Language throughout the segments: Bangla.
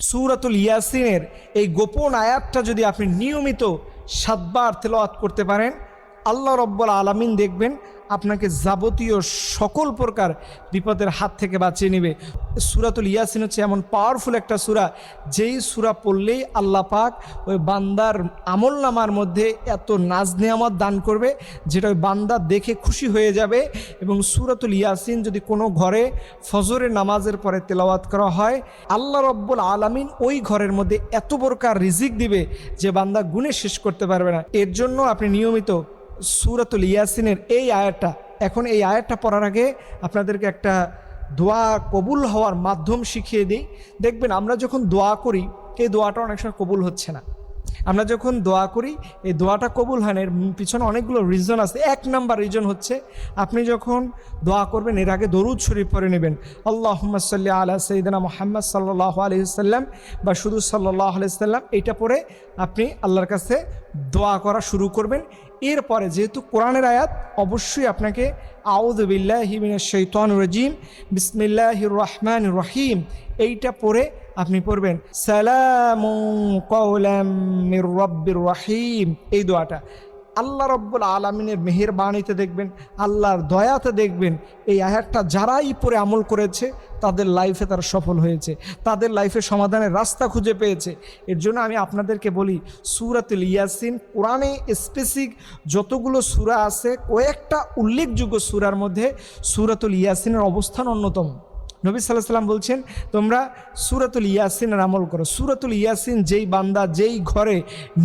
সুরাতুল ইয়াসিনের এই গোপন আয়াতটা যদি আপনি নিয়মিত সাতবার তেলাওয়াত করতে পারেন আল্লাহ রব্বুল আলামিন দেখবেন আপনাকে যাবতীয় সকল প্রকার বিপদের হাত থেকে বাঁচিয়ে নেবে। সুরাতুল ইয়াসিন হচ্ছে এমন পাওয়ারফুল একটা সুরা, যেই সুরা পড়লেই আল্লাহ পাক ওই বান্দার আমল নামার মধ্যে এত নাজ নেয়ামত দান করবে, যেটা ওই বান্দা দেখে খুশি হয়ে যাবে এবং সুরাতুল ইয়াসিন যদি কোনো ঘরে ফজরের নামাজের পরে তেলাওয়াত করা হয়, আল্লাহ রব্বুল আলামিন ওই ঘরের মধ্যে এত প্রকার রিজিক দিবে যে বান্দা গুণে শেষ করতে পারবে না। এর জন্য আপনি নিয়মিত সুরাতুল ইয়াসিনের এই আয়াতটা, এখন এই আয়াতটা পড়ার আগে আপনাদেরকে একটা দোয়া কবুল হওয়ার মাধ্যম শিখিয়ে দিই। দেখবেন আমরা যখন দোয়া করি, এই দোয়াটা অনেক সময় কবুল হচ্ছে না। আমরা যখন দোয়া করি, এই দোয়াটা কবুল হয় এর পিছনে অনেকগুলো রিজন আছে। এক নাম্বার রিজন হচ্ছে, আপনি যখন দোয়া করবেন, এর আগে দরুদ শরীফ পরে নেবেন। আল্লাহ সাল্লি আলা সঈদানা মোহাম্মদ সাল্লাহ আলহিসাল্লাম বা শুধু সাল্লাহ আলহিসাল্লাম এইটা পরে আপনি আল্লাহর কাছে দোয়া করা শুরু করবেন। এরপরে যেহেতু কোরআনের আয়াত, অবশ্যই আপনাকে আউদ বিল্লাহিমিন শৈতান রাজিম বিসমিল্লাহ রহমান রহিম, এইটা পড়ে আপনি পড়বেন সালাম রব্বির রহিম, এই দোয়াটা। আল্লাহ রব্বুল আলমিনের মেহেরবাণীতে দেখবেন, আল্লাহর দয়াতে দেখবেন, এই আয়াতটা যারাই পরে আমল করেছে, তাদের লাইফে তারা সফল হয়েছে, তাদের লাইফে সমাধানের রাস্তা খুঁজে পেয়েছে। এর জন্য আমি আপনাদেরকে বলি, সুরাতুল ইয়াসিন কোরআনে স্পেসিক যতগুলো সুরা আছে, কয়েকটা উল্লেখযোগ্য সুরার মধ্যে সুরাতুল ইয়াসিনের অবস্থান অন্যতম। নবী সাল্লাহ সাল্লাম বলছেন, তোমরা সুরাতুল ইয়াসিনের আমল করো। সুরাতুল ইয়াসিন যেই বান্দা যেই ঘরে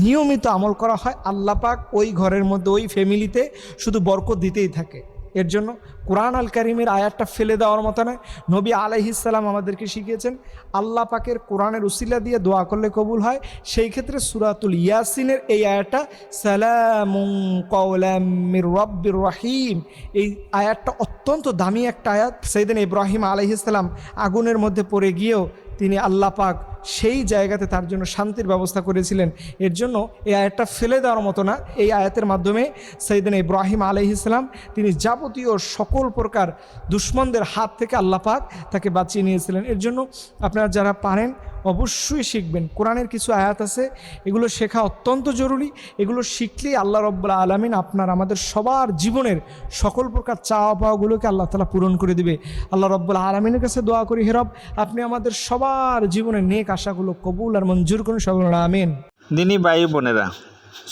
নিয়মিত আমল করা হয় আল্লাপাক ওই ঘরের মধ্যে, ওই ফ্যামিলিতে শুধু বরকত দিতেই থাকে। এর জন্য কোরআন আল কারিমের আয়াতটা ফেলে দেওয়ার মতো নয়। নবী আলাইহিসাল্লাম আমাদেরকে শিখিয়েছেন, আল্লাহ পাকের কোরআনের উসিলা দিয়ে দোয়া করলে কবুল হয়। সেই ক্ষেত্রে সুরাতুল ইয়াসিনের এই আয়াতটা সালামুং কৌলামির রব্বির রহিম, এই আয়াতটা অত্যন্ত দামি একটা আয়াত। সেই সেইদিন ইব্রাহিম আলাইহিসাল্লাম আগুনের মধ্যে পড়ে গিয়েও তিনি আল্লাহ পাক সেই জায়গাতে তার জন্য শান্তির ব্যবস্থা করেছিলেন। এর জন্য এই আয়াতটা ফেলে দেওয়ার মতো না। এই আয়াতের মাধ্যমে সৈদিন ইব্রাহিম ইসলাম তিনি যাবতীয় সকল প্রকার দুশ্মনদের হাত থেকে আল্লাহ পাক তাকে বাঁচিয়ে নিয়েছিলেন। এর জন্য আপনারা যারা পারেন অবশ্যই শিখবেন। কোরআনের কিছু আয়াত আছে, এগুলো শেখা অত্যন্ত জরুরি। এগুলো শিখলেই আল্লাহ রব্বুল্লা আলমিন আপনার আমাদের সবার জীবনের সকল প্রকার চাওয়া পাওয়াগুলোকে আল্লাহ তালা পূরণ করে দিবে। আল্লাহ রব্বুল্লা আলমিনের কাছে দোয়া করি হেরব আপনি আমাদের সবার জীবনের নেক আশাগুলো কবুল আর মঞ্জুর করুন, সকল আমিন। দিনী ভাই বোনেরা,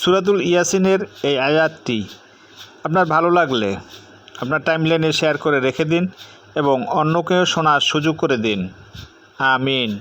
সুরাতুল ইয়াসিনের এই আয়াতটি আপনার ভালো লাগলে আপনার টাইমলাইনে শেয়ার করে রেখে দিন এবং অন্যকেও শোনার সুযোগ করে দিন। আমিন।